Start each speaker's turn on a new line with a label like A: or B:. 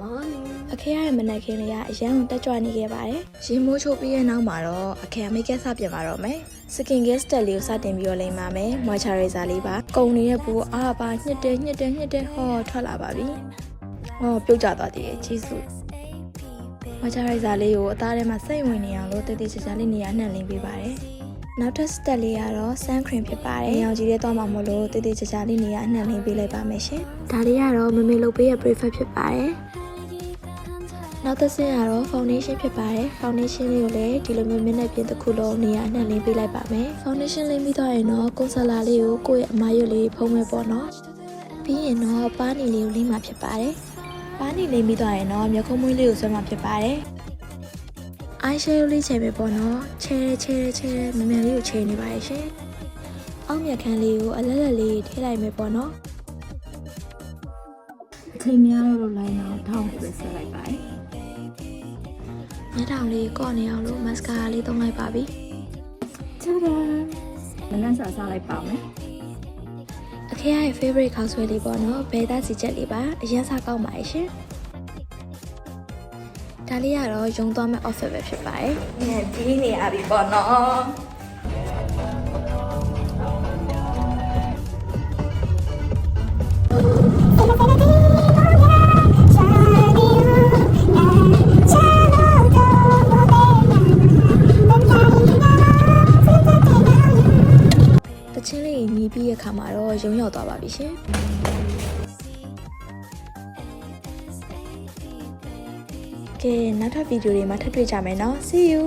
A: morning
B: အခေရရဲ့မနက်ခင်းလေးကအရန်ကိုတက်ကြွနေခဲ့ပါတယ်။ရင်မိုးချိုးပြီးတဲ့နောက်မှာတော့အခေမိတ်ကက်စပြင်ပါတော့မယ်။ skin care step လေးကိုစတင်ပြီးတော့လိမ့်ပါမယ်။ moisturizer လေးပါ။ကုံနေတဲ့ဘူးအားပါညှစ်တယ်ညှစ်တယ်ညှစ်တယ်ဟောထွက်လာပါပြီ။ဟောပြုတ်ကျသွားသေးတယ်ကြီးစု။ moisturizer လေးကိုအသားထဲမှာစိတ်ဝင်နေအောင်လို့တည်တည်ချာချာလေးနေရာနှံ့လင်းပေးပါတယ်။နောက်ထပ် step လေးကတော့ sun cream ဖြစ်ပါတယ်။ရောင်ကြီးတဲ့သွားမှာမို့လို့တည်တည်ချာချာလေးနေရာနှံ့လင်းပေးလိုက်ပါမယ်ရှင်။ဒါလေးကတော့မမေလုပ်ပေးရဲ့ prefer ဖြစ်ပါတယ်။ နောက်တစ်ဆင့်ကတော့ foundation ဖြစ်ပါတယ်။ foundation လေးကိုလည်းဒီလိုမျိုးမျက်နှာပြင်တစ်ခုလုံးနေရာနှံ့လင်းပေးလိုက်ပါမယ်။ foundation လေးပြီးသွားရင်တော့ concealer လေးကိုကိုယ့်ရဲ့အမားရွတ်လေးဖုံးမယ်ပေါ့နော်။ပြီးရင်တော့ပါးနီလေးကိုလိမ့်မှာဖြစ်ပါတယ်။ပါးနီလေးပြီးသွားရင်တော့မျက်ခုံးမွေးလေးကိုဆွဲမှာဖြစ်ပါတယ်။ eyeshadow လေးချိန်ပဲပေါ့နော်။ချဲချဲချဲမမြန်လေးကိုချိန်နေပါရဲ့ရှင်။အောက်မျက်ခမ်းလေးကိုအလက်လက်လေးထည့်လိုက်မယ်ပေါ့နော်။
A: အချိန်များတော့လိုင်းအောင်ထောင်းပြီးပဲဆက်လိုက်ပါတယ်
B: မျက်ထောင်လေးကော့နေအောင်လို့မတ်စကာရာလေးသုံးလိုက်ပါပြီ
A: ချာဒါမနက်စာစားလိုက်ပါမယ်။
B: အခေရဲ့ favorite ခေါက်ဆွဲလေးပေါ့နော်။ဘဲသားစီချက်လေးပါအရင်စားကောင်းပါရဲ့ရှင်။ဒါလေးကတော့ယုံသွားမဲ့ offer ပဲဖြစ်ပါတယ်။ညပြီးနေရပြီပေါ့နော်။ ချင်းလေးမြည်ပြီးရခါမှာတော့ရုံရောက်သွားပါပြီရှင်။ကဲနောက်ထပ်ဗီဒီယိုတွေမှာထပ်တွေ့ကြမယ်နော် see you